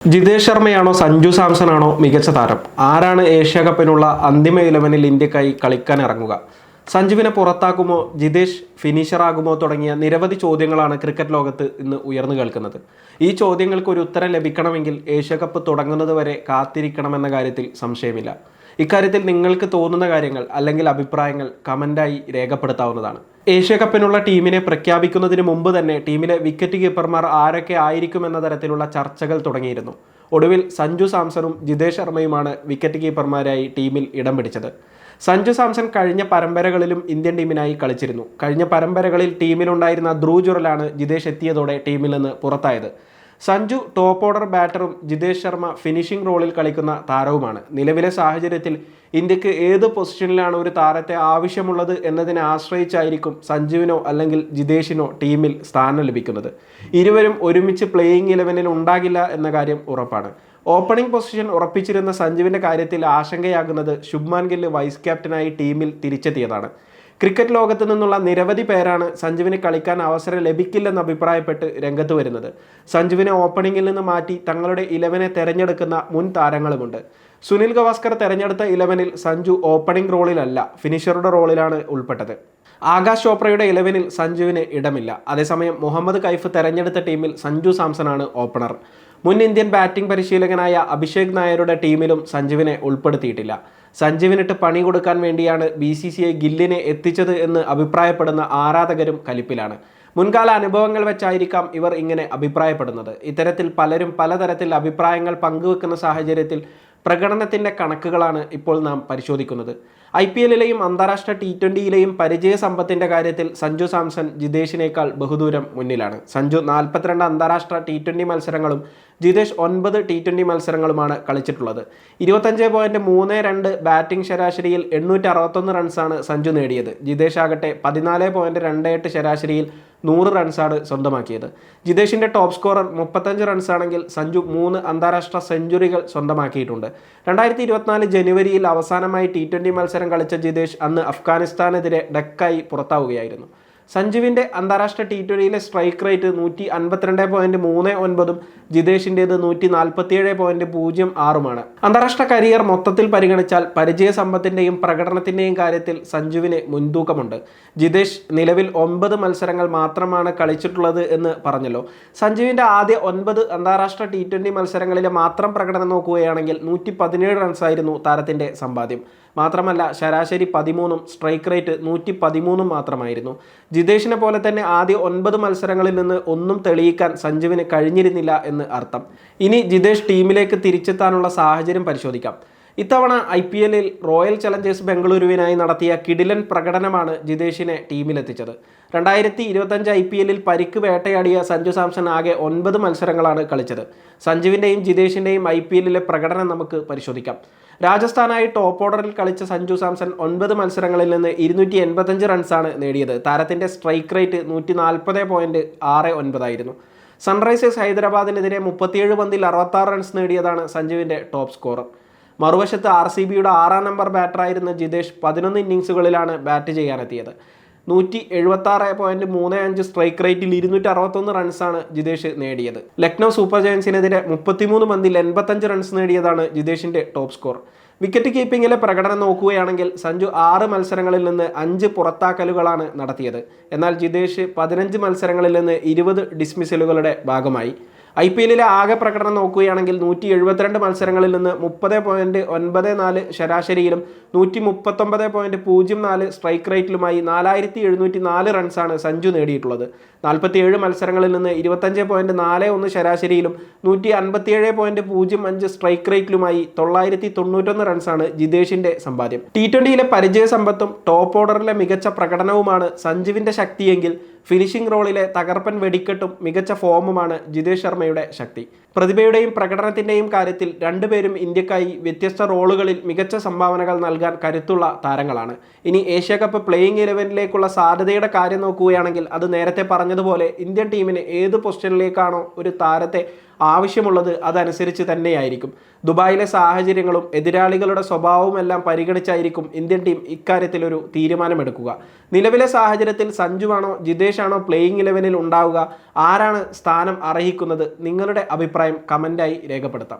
ജിതേഷ് ശർമ്മയാണോ സഞ്ജു സാംസൺ ആണോ മികച്ച താരം? ആരാണ് ഏഷ്യ കപ്പിനുള്ള അന്തിമ ഇലവനിൽ ഇന്ത്യക്കായി കളിക്കാൻ ഇറങ്ങുക? സഞ്ജുവിനെ പുറത്താക്കുമോ ജിതേഷ് ഫിനിഷർ ആകുമോ തുടങ്ങിയ നിരവധി ചോദ്യങ്ങളാണ് ക്രിക്കറ്റ് ലോകത്ത് ഇന്ന് ഉയർന്നു കേൾക്കുന്നത്. ഈ ചോദ്യങ്ങൾക്ക് ഒരു ഉത്തരം ലഭിക്കണമെങ്കിൽ ഏഷ്യ കപ്പ് തുടങ്ങുന്നത് വരെ കാത്തിരിക്കണമെന്ന കാര്യത്തിൽ സംശയമില്ല. ഇക്കാര്യത്തിൽ നിങ്ങൾക്ക് തോന്നുന്ന കാര്യങ്ങൾ അല്ലെങ്കിൽ അഭിപ്രായങ്ങൾ കമന്റായി രേഖപ്പെടുത്താവുന്നതാണ്. ഏഷ്യ കപ്പിനുള്ള ടീമിനെ പ്രഖ്യാപിക്കുന്നതിന് മുമ്പ് തന്നെ ടീമിലെ വിക്കറ്റ് കീപ്പർമാർ ആരൊക്കെ ആയിരിക്കും എന്ന തരത്തിലുള്ള ചർച്ചകൾ തുടങ്ങിയിരുന്നു. ഒടുവിൽ സഞ്ജു സാംസണും ജിതേഷ് ശർമ്മയുമാണ് വിക്കറ്റ് കീപ്പർമാരായി ടീമിൽ ഇടം പിടിച്ചത്. സഞ്ജു സാംസൺ കഴിഞ്ഞ പരമ്പരകളിലും ഇന്ത്യൻ ടീമിനായി കളിച്ചിരുന്നു. കഴിഞ്ഞ പരമ്പരകളിൽ ടീമിലുണ്ടായിരുന്ന ധ്രുവ് ജുറലാണ് ജിതേഷ് എത്തിയതോടെ ടീമിൽ നിന്ന് പുറത്തായത്. സഞ്ജു ടോപ്പ് ഓർഡർ ബാറ്ററും ജിതേഷ് ശർമ്മ ഫിനിഷിംഗ് റോളിൽ കളിക്കുന്ന താരവുമാണ്. നിലവിലെ സാഹചര്യത്തിൽ ഇന്ത്യയ്ക്ക് ഏത് പൊസിഷനിലാണ് ഒരു താരത്തെ ആവശ്യമുള്ളത് എന്നതിനെ ആശ്രയിച്ചായിരിക്കും സഞ്ജുവിനോ അല്ലെങ്കിൽ ജിതേഷിനോ ടീമിൽ സ്ഥാനം ലഭിക്കുന്നത്. ഇരുവരും ഒരുമിച്ച് പ്ലേയിങ് ഇലവനിൽ ഉണ്ടാകില്ല എന്ന കാര്യം ഉറപ്പാണ്. ഓപ്പണിംഗ് പൊസിഷൻ ഉറപ്പിച്ചിരുന്ന സഞ്ജുവിന്റെ കാര്യത്തിൽ ആശങ്കയാകുന്നത് ശുഭ്മാൻ ഗില്ല് വൈസ് ക്യാപ്റ്റനായി ടീമിൽ തിരിച്ചെത്തിയതാണ്. ക്രിക്കറ്റ് ലോകത്തു നിന്നുള്ള നിരവധി പേരാണ് സഞ്ജുവിന് കളിക്കാൻ അവസരം ലഭിക്കില്ലെന്ന് അഭിപ്രായപ്പെട്ട് രംഗത്ത് വരുന്നത്. സഞ്ജുവിനെ ഓപ്പണിംഗിൽ നിന്ന് മാറ്റി തങ്ങളുടെ ഇലവനെ തെരഞ്ഞെടുക്കുന്ന മുൻ താരങ്ങളുമുണ്ട്. സുനിൽ ഗവാസ്കർ തെരഞ്ഞെടുത്ത ഇലവനിൽ സഞ്ജു ഓപ്പണിംഗ് റോളിലല്ല ഫിനിഷറുടെ റോളിലാണ് ഉൾപ്പെട്ടത്. ആകാശ് ചോപ്രയുടെ ഇലവനിൽ സഞ്ജുവിന് ഇടമില്ല. അതേസമയം മുഹമ്മദ് കൈഫ് തെരഞ്ഞെടുത്ത ടീമിൽ സഞ്ജു സാംസൺ ആണ് ഓപ്പണർ. മുൻ ഇന്ത്യൻ ബാറ്റിംഗ് പരിശീലകനായ അഭിഷേക് നായരുടെ ടീമിലും സഞ്ജുവിനെ ഉൾപ്പെടുത്തിയിട്ടില്ല. സഞ്ജുവിനിട്ട് പണി കൊടുക്കാൻ വേണ്ടിയാണ് ബി സി സി ഐ ഗില്ലിനെ എത്തിച്ചത് എന്ന് അഭിപ്രായപ്പെടുന്ന ആരാധകരും കലിപ്പിലാണ്. മുൻകാല അനുഭവങ്ങൾ വെച്ചായിരിക്കാം ഇവർ ഇങ്ങനെ അഭിപ്രായപ്പെടുന്നത്. ഇത്തരത്തിൽ പലരും പലതരത്തിൽ അഭിപ്രായങ്ങൾ പങ്കുവെക്കുന്ന സാഹചര്യത്തിൽ പ്രകടനത്തിന്റെ കണക്കുകളാണ് ഇപ്പോൾ നാം പരിശോധിക്കുന്നത്. ഐ പി എല്ലിലെയും അന്താരാഷ്ട്ര ടി ട്വന്റിയിലെയും പരിചയ സമ്പത്തിന്റെ കാര്യത്തിൽ സഞ്ജു സാംസൺ ജിതേഷിനേക്കാൾ ബഹുദൂരം മുന്നിലാണ്. സഞ്ജു നാൽപ്പത്തിരണ്ട് അന്താരാഷ്ട്ര ടി ട്വന്റി മത്സരങ്ങളും ജിതേഷ് ഒൻപത് ടി ട്വന്റി മത്സരങ്ങളുമാണ് കളിച്ചിട്ടുള്ളത്. ഇരുപത്തഞ്ച് പോയിന്റ് മൂന്ന് രണ്ട് ബാറ്റിംഗ് ശരാശരിയിൽ എണ്ണൂറ്റി അറുപത്തൊന്ന് റൺസാണ് സഞ്ജു നേടിയത്. ജിതേഷ് ആകട്ടെ പതിനാല് പോയിന്റ് രണ്ട് എട്ട് ശരാശരിയിൽ നൂറ് റൺസാണ് സ്വന്തമാക്കിയത്. ജിതേഷിന്റെ ടോപ്പ് സ്കോറർ മുപ്പത്തഞ്ച് റൺസാണെങ്കിൽ സഞ്ജു മൂന്ന് അന്താരാഷ്ട്ര സെഞ്ചുറികൾ സ്വന്തമാക്കിയിട്ടുണ്ട്. രണ്ടായിരത്തി ഇരുപത്തിനാല് ജനുവരിയിൽ അവസാനമായി ടി ട്വന്റി മത്സരം കളിച്ച ജിതേഷ് അന്ന് അഫ്ഗാനിസ്ഥാനെതിരെ ഡക്കായി പുറത്താവുകയായിരുന്നു. സഞ്ജുവിന്റെ അന്താരാഷ്ട്ര ടി ട്വന്റിയിലെ സ്ട്രൈക്ക് റേറ്റ് നൂറ്റി അൻപത്തിരണ്ട് പോയിന്റ് മൂന്ന് ഒൻപതും ജിതേഷിന്റേത് നൂറ്റി നാൽപ്പത്തിയേഴ് പോയിന്റ് പൂജ്യം ആറുമാണ്. അന്താരാഷ്ട്ര കരിയർ മൊത്തത്തിൽ പരിഗണിച്ചാൽ പരിചയ സമ്പത്തിന്റെയും പ്രകടനത്തിന്റെയും കാര്യത്തിൽ സഞ്ജുവിന് മുൻതൂക്കമുണ്ട്. ജിതേഷ് നിലവിൽ ഒൻപത് മത്സരങ്ങൾ മാത്രമാണ് കളിച്ചിട്ടുള്ളത് എന്ന് പറഞ്ഞല്ലോ. സഞ്ജുവിന്റെ ആദ്യ ഒൻപത് അന്താരാഷ്ട്ര ടി ട്വന്റി മത്സരങ്ങളിലെ മാത്രം പ്രകടനം നോക്കുകയാണെങ്കിൽ നൂറ്റി പതിനേഴ് റൺസായിരുന്നു താരത്തിന്റെ സമ്പാദ്യം. മാത്രമല്ല ശരാശരി പതിമൂന്നും സ്ട്രൈക്ക് റേറ്റ് നൂറ്റി പതിമൂന്നും മാത്രമായിരുന്നു. ജിതേഷിനെ പോലെ തന്നെ ആദ്യ ഒൻപത് മത്സരങ്ങളിൽ നിന്ന് ഒന്നും തെളിയിക്കാൻ സഞ്ജുവിന് കഴിഞ്ഞിരുന്നില്ല എന്ന് അർത്ഥം. ഇനി ജിതേഷ് ടീമിലേക്ക് തിരിച്ചെത്താനുള്ള സാഹചര്യം പരിശോധിക്കാം. ഇത്തവണ ഐ പി എല്ലിൽ റോയൽ ചലഞ്ചേഴ്സ് ബംഗളൂരുവിനായി നടത്തിയ കിടിലൻ പ്രകടനമാണ് ജിതേഷിനെ ടീമിലെത്തിച്ചത്. രണ്ടായിരത്തി ഇരുപത്തഞ്ച് ഐ പി എല്ലിൽ പരിക്ക് വേട്ടയാടിയ സഞ്ജു സാംസൺ ആകെ ഒൻപത് മത്സരങ്ങളാണ് കളിച്ചത്. സഞ്ജുവിന്റെയും ജിതേഷിന്റെയും ഐ പി എല്ലിലെ പ്രകടനം നമുക്ക് പരിശോധിക്കാം. രാജസ്ഥാനായി ടോപ്പ് ഓർഡറിൽ കളിച്ച സഞ്ജു സാംസൺ ഒൻപത് മത്സരങ്ങളിൽ നിന്ന് ഇരുന്നൂറ്റി എൺപത്തഞ്ച് റൺസാണ് നേടിയത്. താരത്തിന്റെ സ്ട്രൈക്ക് റേറ്റ് നൂറ്റി നാൽപ്പത് പോയിന്റ് ആറ് ഒൻപതായിരുന്നു സൺറൈസേഴ്സ് ഹൈദരാബാദിനെതിരെ മുപ്പത്തിയേഴ് പന്തിൽ അറുപത്താറ് റൺസ് നേടിയതാണ് സഞ്ജുവിന്റെ ടോപ്പ് സ്കോറർ മറുവശത്ത് ആർ സി ബിയുടെ ആറാം നമ്പർ ബാറ്ററായിരുന്ന ജിതേഷ് പതിനൊന്ന് ഇന്നിങ്സുകളിലാണ് ബാറ്റ് ചെയ്യാനെത്തിയത്. നൂറ്റി എഴുപത്താറ് പോയിന്റ് മൂന്ന് അഞ്ച് സ്ട്രൈക്ക് റേറ്റിൽ ഇരുന്നൂറ്റി അറുപത്തൊന്ന് റൺസാണ് ജിതേഷ് നേടിയത്. ലക്നൗ സൂപ്പർ ജയൻസിനെതിരെ മുപ്പത്തിമൂന്ന് പന്തിൽ എൺപത്തഞ്ച് റൺസ് നേടിയതാണ് ജിതേഷിന്റെ ടോപ്പ് സ്കോർ വിക്കറ്റ് കീപ്പിംഗിലെ പ്രകടനം നോക്കുകയാണെങ്കിൽ സഞ്ജു ആറ് മത്സരങ്ങളിൽ നിന്ന് അഞ്ച് പുറത്താക്കലുകളാണ് നടത്തിയത്. എന്നാൽ ജിതേഷ് പതിനഞ്ച് മത്സരങ്ങളിൽ നിന്ന് ഇരുപത് ഡിസ്മിസലുകളുടെ ഭാഗമായി. ഐ പി എല്ലിലെ ആകെ പ്രകടനം നോക്കുകയാണെങ്കിൽ നൂറ്റി എഴുപത്തിരണ്ട് മത്സരങ്ങളിൽ നിന്ന് മുപ്പത് പോയിന്റ് ഒൻപത് നാല് ശരാശരിയിലും നൂറ്റി മുപ്പത്തൊമ്പത് പോയിന്റ് പൂജ്യം നാല് സ്ട്രൈക്ക് റേറ്റിലുമായി നാലായിരത്തി എഴുന്നൂറ്റി നാല് റൺസാണ് സഞ്ജു നേടിയിട്ടുള്ളത്. നാൽപ്പത്തിയേഴ് മത്സരങ്ങളിൽ നിന്ന് ഇരുപത്തഞ്ച് പോയിന്റ് നാല് ഒന്ന് ശരാശരിയിലും നൂറ്റി അൻപത്തിയേഴ് പോയിന്റ് പൂജ്യം അഞ്ച് സ്ട്രൈക്ക് റേറ്റിലുമായി തൊള്ളായിരത്തി തൊണ്ണൂറ്റൊന്ന് റൺസാണ് ജിതേഷിന്റെ സമ്പാദ്യം. ടി ട്വന്റിയിലെ പരിചയ സമ്പത്തും ടോപ്പ് ഓർഡറിലെ മികച്ച പ്രകടനവുമാണ് സഞ്ജുവിന്റെ ശക്തിയെങ്കിൽ ഫിനിഷിംഗ് റോളിലെ തകർപ്പൻ വെടിക്കെട്ടും മികച്ച ഫോമുമാണ് ജിതേഷ് ശർമ്മയുടെ ശക്തി. പ്രതിഭയുടെയും പ്രകടനത്തിന്റെയും കാര്യത്തിൽ രണ്ടുപേരും ഇന്ത്യക്കായി വ്യത്യസ്ത റോളുകളിൽ മികച്ച സംഭാവനകൾ നൽകാൻ കരുത്തുള്ള താരങ്ങളാണ്. ഇനി ഏഷ്യ കപ്പ് പ്ലേയിങ് ഇലവനിലേക്കുള്ള സാധ്യതയുടെ കാര്യം നോക്കുകയാണെങ്കിൽ അത് നേരത്തെ പറഞ്ഞതുപോലെ ഇന്ത്യൻ ടീമിന് ഏത് പൊസിഷനിലേക്കാണോ ഒരു താരത്തെ ആവശ്യമുള്ളത് അതനുസരിച്ച് തന്നെയായിരിക്കും. ദുബായിലെ സാഹചര്യങ്ങളും എതിരാളികളുടെ സ്വഭാവവും എല്ലാം പരിഗണിച്ചായിരിക്കും ഇന്ത്യൻ ടീം ഇക്കാര്യത്തിൽ ഒരു തീരുമാനമെടുക്കുക. നിലവിലെ സാഹചര്യത്തിൽ സഞ്ജുവാണോ ജിതേഷാണോ പ്ലേയിങ് ഇലവനിൽ ഉണ്ടാവുക? ആരാണ് സ്ഥാനം അർഹിക്കുന്നത്? നിങ്ങളുടെ അഭിപ്രായം കമന്റായി രേഖപ്പെടുത്താം.